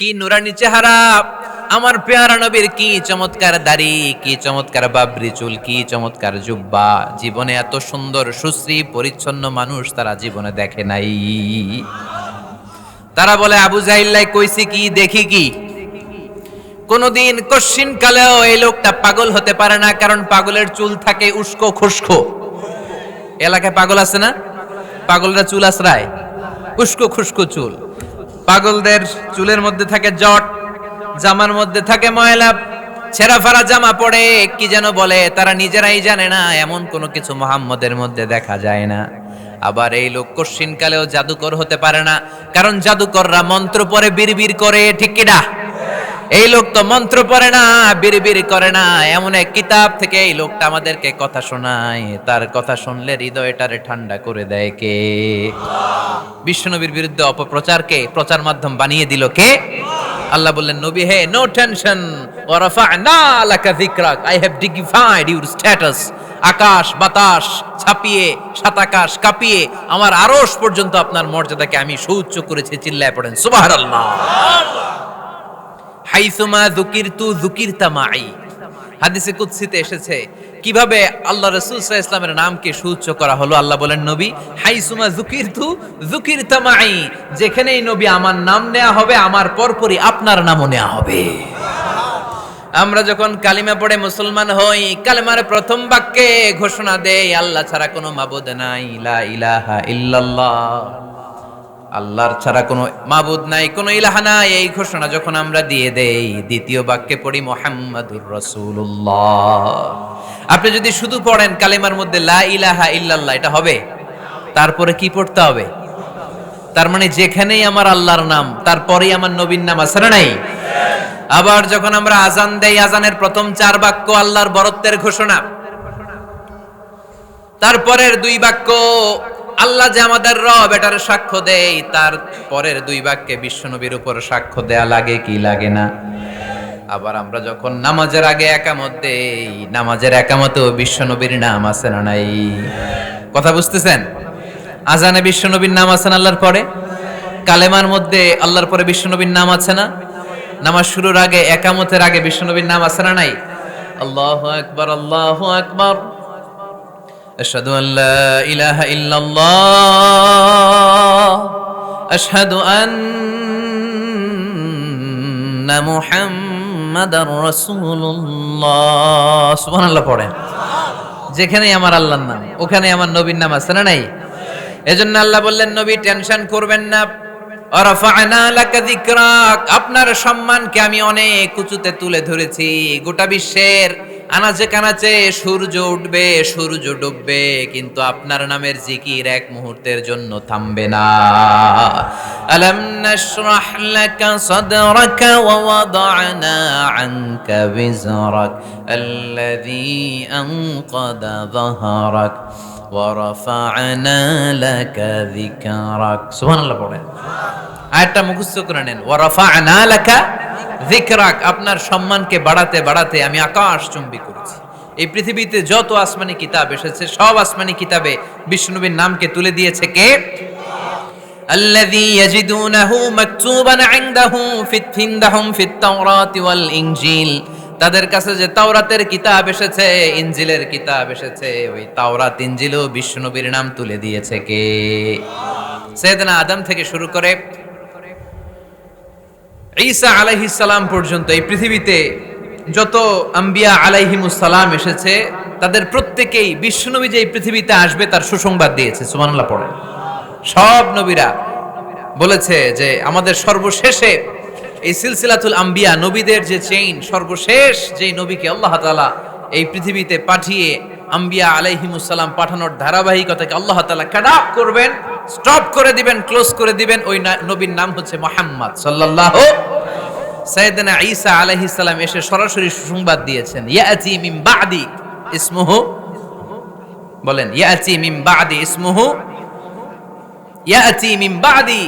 কি নুরানি চেহারা? আমার পেয়ারা নবীর কি চমৎকার দাড়ি, কি চমৎকার বাবরি চুল, কি চমৎকার জুব্বা? জীবনে এত সুন্দর, সুশ্রী, পরিচ্ছন্ন মানুষ তারা জীবনে দেখে নাই। তারা বলে, আবু জাহিল্লাই কইছি কি, দেখি কি? কোনদিন কশ্চিন কালেও এই লোকটা পাগল হতে পারে না, কারণ পাগলের চুল থাকে উস্কো খুস্কো। এলাকায় পাগল আছে না? পাগলরা চুল আশ্রায়? উস্কো খুস্কো চুল। পাগলদের চুলের মধ্যে থাকে জট, জামার মধ্যে থাকে ময়লা, ছেঁড়া ফাড়া জামা পড়ে, কি যেন বলে, তারা নিজেরাই জানে না, এমন কোনো কিছু মোহাম্মদের মধ্যে দেখা যায় না। আবার এই লোক কশিনকালেও জাদুকর হতে পারে না, কারণ জাদুকররা মন্ত্র পরে বিড়বিড় করে, ঠিক কিনা এই লোক তো মন্ত্র পড়ে না, বিড়বিড় করে না। এমন এক কিতাব থেকে এই লোকটা আমাদেরকে কথা শোনায়। তার কথা শুনলে হৃদয়টারে ঠান্ডা করে দেয় কে? বিশ্বনবীর বিরুদ্ধে অপপ্রচারকে প্রচার মাধ্যম বানিয়ে দিল কে? আল্লাহ বললেন, নবী, হে no tension I have dignified your status আকাশ, বাতাস ছাপিয়ে, সাতাকাশ কাঁপিয়ে আমার আরশ পর্যন্ত আপনার মর্যাদাকে আমি সুউচ্চ করেছি, চিল্লায় পড়েন। সুবহানাল্লাহ। হাইসুমা যুকিরতু যুকিরতা মাই। হাদিসে কুদসিতে এসেছে, কীভাবে আল্লাহ রাসূল ইসলামের নামকে সুউচ্চ করা হলো? আল্লাহ বলেন, নবী, হাইসুমা যুকিরতু যুকিরতা মাই, যেখানেই নবী আমার নাম নেওয়া হবে, আমার পরপরই আপনার নামও নেওয়া হবে। আমরা যখন কালিমা পড়ে মুসলমান হই, কালেমার প্রথম বাক্যে ঘোষণা দেই, আল্লাহ ছাড়া কোনো মাবুদ নাই, লা ইলাহা ইল্লাল্লাহ। আল্লাহর ছাড়া কোনো মাবুদ নাই, কোনো ইলাহা নাই। এই ঘোষণা যখন আমরা দিয়ে দেই, দ্বিতীয় বাক্যে পড়ি মোহাম্মদুর রাসূলুল্লাহ। আপনি যদি শুধু পড়েন কালেমার মধ্যে লা ইলাহা ইল্লাল্লাহ, এটা হবে? তারপরে কি পড়তে হবে? তার মানে যেখানেই আমার আল্লাহর নাম, তারপরেই আমার নবীর নাম আছে না নাই? আবার যখন আমরা আজান দেই, আজানের প্রথম চার বাক্য আল্লাহর বরত্বের ঘোষণা। তারপরের দুই বাক্য আল্লাহ যে আমাদের রব, এটার সাক্ষ্য দেয়। তার পরের দুই বাক্যে বিশ্বনবীর উপর সাক্ষ্য দেয়া লাগে কি লাগে না? আবার আমরা যখন নামাজের আগে একামত দেই, নামাজের একামতেও বিশ্বনবীর নাম আছে না নাই? কথা বুঝতেছেন? আজানে বিশ্বনবীর নাম আছে না আল্লাহর পরে? কালেমার মধ্যে আল্লাহর পরে বিশ্বনবীর নাম আছে না? নামাজ শুরুর আগে, একামতের আগে বিশ্বনবীর নাম আছে না নাই? আল্লাহু আকবার আল্লাহু আকবার। أشهد أن لا إله إلا الله أشهد أن محمد رسول الله سبحان الله পড়েন যেখানেই আমার আল্লাহর নাম ওখানে আমার নবীর নাম আছে না নাই এজন্য আল্লাহ বললেন নবী টেনশন করবেন না অরফা'না লাকা যিকরাক আপনার সম্মানকে আমি অনেক উঁচুতে তুলে ধরেছি গোটা বিশ্বের আনাচে কানাচে সূর্য উঠবে সূর্য ডুববে কিন্তু আপনার নামের জিকির এক মুহূর্তের জন্য থামবে না আলাম নাশরাহ লাকা সাদরাকা ওয়া ওয়াদা'না আনকা বিজরাক আল্লাযী আনকাদা যাহরাক ورفعنا لك ذكرك سبحان الله পড়েন আয়াতটা মুখস্থ করে নেন ওয়ারাফা'না লাকা যিকরাক আপনার সম্মানকে বাড়াতে বাড়াতে আমি আকাশ চুম্বি করেছি এই পৃথিবীতে যত আসমানি কিতাব এসেছে সব আসমানি কিতাবে বিষ্ণুনবীর নামকে তুলে দিয়েছে কে الذي يجدونه مكتوبا عنده في عندهم في التوراة والإنجيل তাদের কাছে যে তাওরাতের কিতাব এসেছে ইঞ্জিলের কিতাব এসেছে ওই তাওরাত ইঞ্জিলও বিষ্ণুনবীর নাম তুলে দিয়েছে কে সৈয়দনা আদম থেকে শুরু করে ঈসা আলাইহিস সালাম পর্যন্ত এই পৃথিবীতে যত আম্বিয়া আলাইহিমুস সালাম এসেছে, তাদের প্রত্যেকেই বিশ্বনবী যে এই পৃথিবীতে আসবে তার সুসংবাদ দিয়েছে, সুবহানাল্লাহ পড়ে সব নবীরা বলেছে যে আমাদের সর্বশেষে এই সিলসিলাতুল আম্বিয়া, নবীদের যে চেইন সর্বশেষ যেই নবীকে আল্লাহ তাআলা এই পৃথিবীতে পাঠিয়ে আম্বিয়া আলাইহিমুসালাম পাঠানোর ধারাবাহিকতাকে আল্লাহ তাআলা কাট করবেন। স্টপ করে দিবেন ক্লোজ করে দিবেন, ওই নবীর নাম হচ্ছে মোহাম্মদ সাল্লাল্লাহু সাইয়েদনা ঈসা আলাইহিস সালাম এসে সরাসরি সুসংবাদ দিয়েছেন। ইয়াতি মিন বাদি ইসমুহু, বলেন, ইয়াতি মিন বাদি ইসমুহু, ইয়াতি মিন বাদি,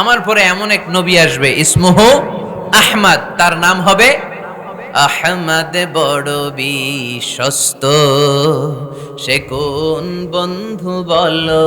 আমার পরে এমন এক নবী আসবে, ইসমুহু আহমদ, তার নাম হবে আহমদ বড় বিশ্বস্ত। সে কোন বন্ধু বলো?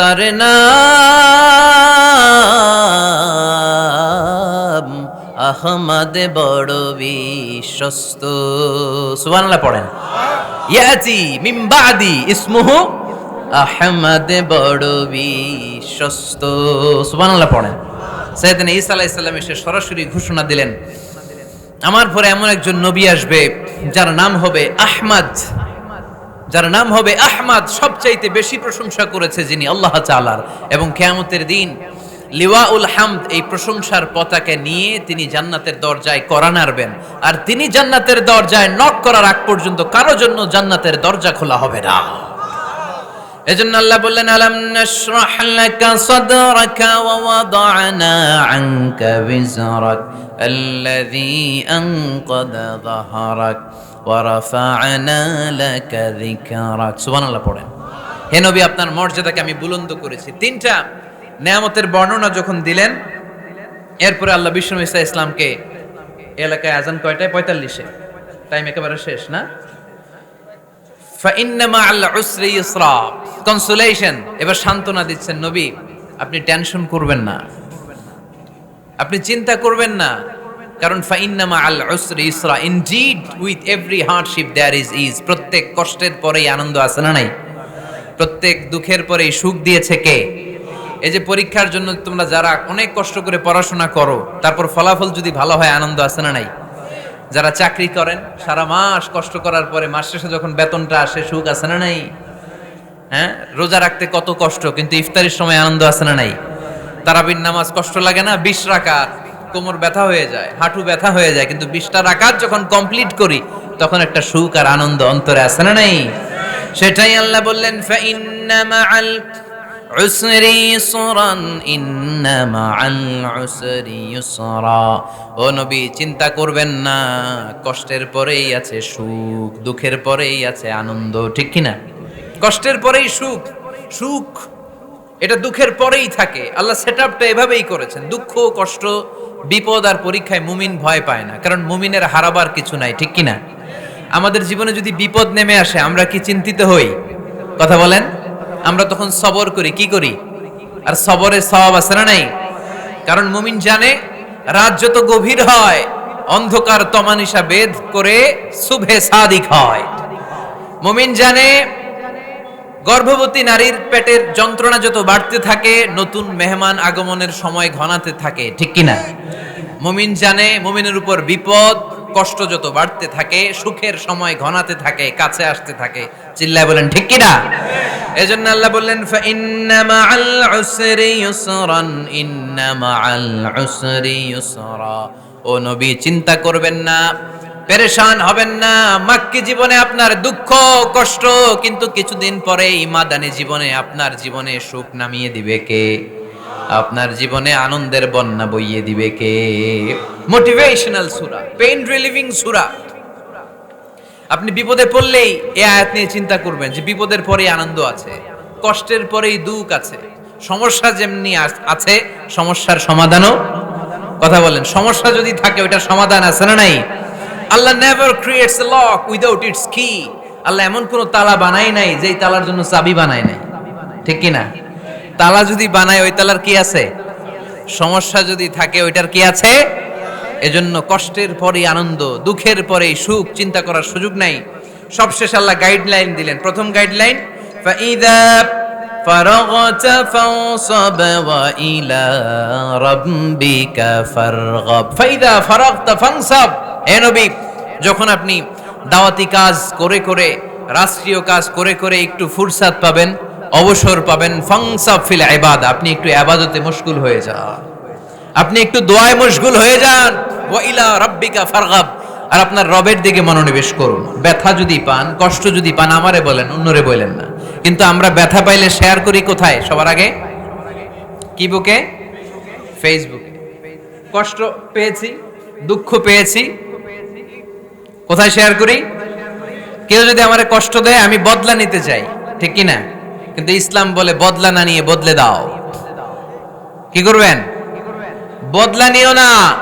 তার নাম আহমদ বড় বিশ্বস্ত। সুবহানাল্লাহ পড়েন। ইয়াতি মিন বাদি ইসমুহু আহমদ বড় বিশ্বস্ত। সুবহানাল্লাহ পড়েন। সাইয়েদনা ঈসা আলাইহিস সালাম এসে সরাসরি ঘোষণা দিলেন, আমার পরে এমন একজন নবী আসবে যার নাম হবে আহমদ। যার নাম হবে আহমাদ, সবচাইতে বেশি প্রশংসা করেছে যিনি আল্লাহ তাআলার। এবং কেয়ামতের দিন লিওয়াউল হামদ এই প্রশংসার পতাকা নিয়ে তিনি জান্নাতের দরজায় করা নাড়বেন। আর তিনি জান্নাতের দরজায় নক করার আগ পর্যন্ত কারও জন্য জান্নাতের দরজা খোলা হবে না। এজন্য আল্লাহ বললেন, আলাম নাশরাহ লাকা সাদরাকা ওয়া ওয়াদানা আনকা বিজরাক আল্লাযী আনকাদা যাহরাক ওয়া রাফা'না লাকা যিকরাক। সুবহানাল্লাহ পড়েন। হে নবী, আপনার মর্যাদাকে আমি বুলন্দ করেছি। তিনটা নেয়ামতের বর্ণনা যখন দিলেন, এরপরে আল্লাহ বিষ্ণু ইসা ইসলামকে এলাকায় আজান কয়টায়? পঁয়তাল্লিশে। টাইম একেবারে শেষ, না? কনসোলেশন এবার সান্ত্বনা দিচ্ছেন নবী, আপনি টেনশন করবেন না। আপনি চিন্তা করবেন না, কারণ ফাইন্নামা আল উসরি ইসরা indeed with every hardship there is is প্রত্যেক কষ্টের পরেই আনন্দ আছে না নাই? প্রত্যেক দুঃখের পরেই সুখ দিয়েছে কে? এই যে পরীক্ষার জন্য তোমরা যারা অনেক কষ্ট করে পড়াশোনা করো, তারপর ফলাফল যদি ভালো হয়, আনন্দ আছে না নাই? যারা চাকরি করেন, সারা মাস কষ্ট করার পরে মাস শেষে যখন বেতনটা আসে, সুখ আছে না নাই? হ্যাঁ? রোজা রাখতে কত কষ্ট, কিন্তু ইফতারির সময় আনন্দ আছে না নাই? তারাবির নামাজ কষ্ট লাগে না? বিশ রাকাত, কোমর ব্যথা হয়ে যায়, হাঁটু ব্যথা হয়ে যায়, কিন্তু বিশটা রাকাত যখন কমপ্লিট করি, তখন একটা সুখ আর আনন্দ অন্তরে আছে না নাই? সেটাই আল্লাহ বললেন ফাইন্না মাআল উসরি ইসরান ইন্না মাআল উসরি ইসরা ও নবী, চিন্তা করবেন না, কষ্টের পরেই আছে সুখ, দুঃখের পরেই আছে আনন্দ, ঠিক কি না? কষ্টের পরেই সুখ সুখ, এটা দুঃখের পরেই থাকে। আল্লাহ সেটআপটা এভাবেই করেছেন, দুঃখ, কষ্ট, বিপদ আর পরীক্ষায় মুমিন ভয় পায় না, কারণ মুমিনের হারাবার কিছু নাই, ঠিক কি না? আমাদের জীবনে যদি বিপদ নেমে আসে, আমরা কি চিন্তিত হই? কথা বলেন। আমরা তখন সবর করি, কি করি? আর সবরের সওয়াব আছে না নাই? কারণ মুমিন জানে, রাত যত গভীর হয়, অন্ধকার তমানিসা বেদ করে শুভে সাদিক হয়। মুমিন জানে, গর্ভবতী নারীর পেটের যন্ত্রণা যত বাড়তে থাকে, নতুন মেহমান আগমনের সময় ঘনাতে থাকে, ঠিক কিনা? মুমিন জানে, মুমিনের উপর বিপদ কষ্ট যত বাড়তে থাকে, সুখের সময় ঘনাতে থাকে, কাছে আসতে থাকে। চিল্লায় বলেন, ঠিক কিনা? এজন্য আল্লাহ বললেন ও নবী, চিন্তা করবেন না, পেরেশান হবেন না। মাক্কি জীবনে আপনার দুঃখ, কষ্ট, কিন্তু কিছুদিন পরে ইমাদানি জীবনে আপনার জীবনে সুখ নামিয়ে দিবে কে? আপনার জীবনে আনন্দের বন্যা বইয়ে দিবে কে? মোটিভেশনাল সুরা পেইন রিলিভিং সুরা। আপনি বিপদে পড়লেই এ আয়াত নিয়ে চিন্তা করবেন যে বিপদের পরেই আনন্দ আছে, কষ্টের পরেই দুঃখ আছে। সমস্যা যেমনি আছে, সমস্যার সমাধানও। কথা বলেন, সমস্যা যদি থাকে ওইটার সমাধান আছে না নাই? Allah never creates a lock without its কি আল্লাহ এমন কোন তালা বানাই নাই যেই তালার জন্য চাবি বানায় নাই। ঠিক কি না তালা যদি বানায় ওই তালার কি আছে সমস্যা যদি থাকে ওইটার কি আছে এজন্য কষ্টের পরেই আনন্দ দুঃখের পরেই সুখ চিন্তা করার সুযোগ নাই সবশেষ আল্লাহ গাইডলাইন দিলেন প্রথম গাইডলাইন فإذا فرغت فانصب وإلى ربك فارغب فإذا فرغت فانصب হে নবী যখন আপনি দাওয়াতি কাজ করে করে রাষ্ট্রীয় কাজ করে করে একটু ফুরসাদ পাবেন অবসর পাবেন, ফাংসাব ফিল ইবাদ, আপনি একটু ইবাদতে মশগুল হয়ে যান। আপনি একটু দোয়ায় মশগুল হয়ে যান। ওয়া ইলা রাব্বিকা ফারগাব। আর আপনার রবের দিকে মনোনিবেশ করুন। ব্যথা যদি পান, কষ্ট যদি পান, আমারে বলেন, অন্যরে বলেন না। কিন্তু আমরা ব্যথা পাইলে শেয়ার করি কোথায়? সবার আগে? কি বুকে? ফেসবুকে কষ্ট পেয়েছি, দুঃখ পেয়েছি। কোথায় শেয়ার করি? কেউ যদি আমার কষ্ট দেয়, আমি বদলা নিতে চাই। ঠিক কি না কিন্তু ইসলাম বলে বদলা না নিয়ে বদলে দাও। কি করবেন? বদলা নিও না।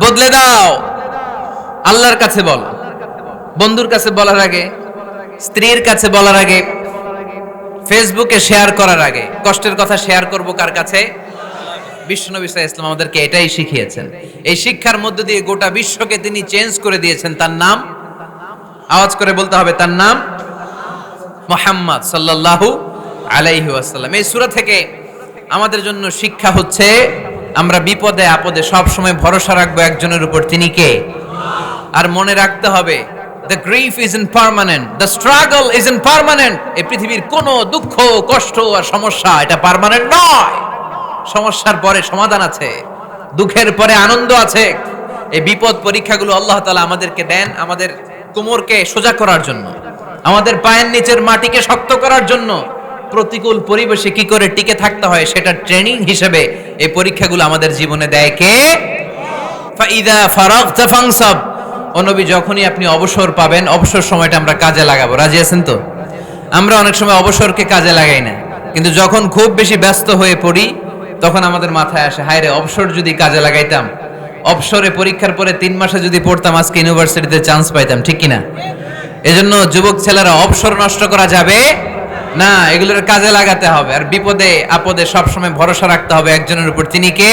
বদলে দাও। আল্লাহর কাছে বল। বন্ধুর কাছে বলার আগে, স্ত্রীর কাছে বলার আগে, ফেসবুকে শেয়ার করার আগে। কষ্টের কথা শেয়ার করব কার কাছে? বিশ্বনবী সাল্লাল্লাহু ইসলাম আমাদেরকে এটাই শিখিয়েছেন। এই শিক্ষার মধ্য দিয়ে গোটা বিশ্বকে তিনি চেঞ্জ করে দিয়েছেন। তার নাম? আওয়াজ করে বলতে হবে, তার নাম? মোহাম্মদ সাল্লাল্লাহু আলাইহি ওয়াসাল্লাম। এই সূরা থেকে আমাদের জন্য শিক্ষা হচ্ছে, আমরা বিপদে আপদে সব সময় ভরসা রাখব একজনের উপর। তিনি কে? আর মনে রাখতে হবে the grief is in permanent the struggle is in permanent এই পৃথিবীর কোনো দুঃখ, কষ্ট আর সমস্যা এটা পার্মানেন্ট নয়। সমস্যার পরে সমাধান আছে, দুঃখের পরে আনন্দ আছে। এই বিপদ পরীক্ষাগুলো আল্লাহ তাআলা আমাদেরকে দেন আমাদের কোমরকে সোজা করার জন্য, আমাদের পায়ের নিচের মাটিকে শক্ত করার জন্য। প্রতিকূল পরিবেশে কি করে টিকে থাকতে হয় সেটা ট্রেনিং হিসেবে এই পরীক্ষাগুলো আমাদের জীবনে দেয় কে? ফাইদা ফারাগতা ও যখনই আপনি অবসর পাবেন, অবসর সময়টা আমরা কাজে লাগাবো। রাজি আছেন তো? আমরা অনেক সময় অবসরকে কাজে লাগাই না। কিন্তু যখন খুব বেশি ব্যস্ত হয়ে পড়ি, তখন আমাদের মাথায় আসে হায় রে অবসর যদি কাজে লাগাইতাম, অবসরে পরীক্ষার পরে তিন মাসে যদি পড়তাম, আজকে ইউনিভার্সিটিতে চান্স পাইতাম, ঠিক কিনা? এজন্য যুবক ছেলেরা, অবসর নষ্ট করা যাবে না, এগুলোর কাজে লাগাতে হবে। আর বিপদে, আপদে সবসময় ভরসা রাখতে হবে একজনের উপর। তিনি কে?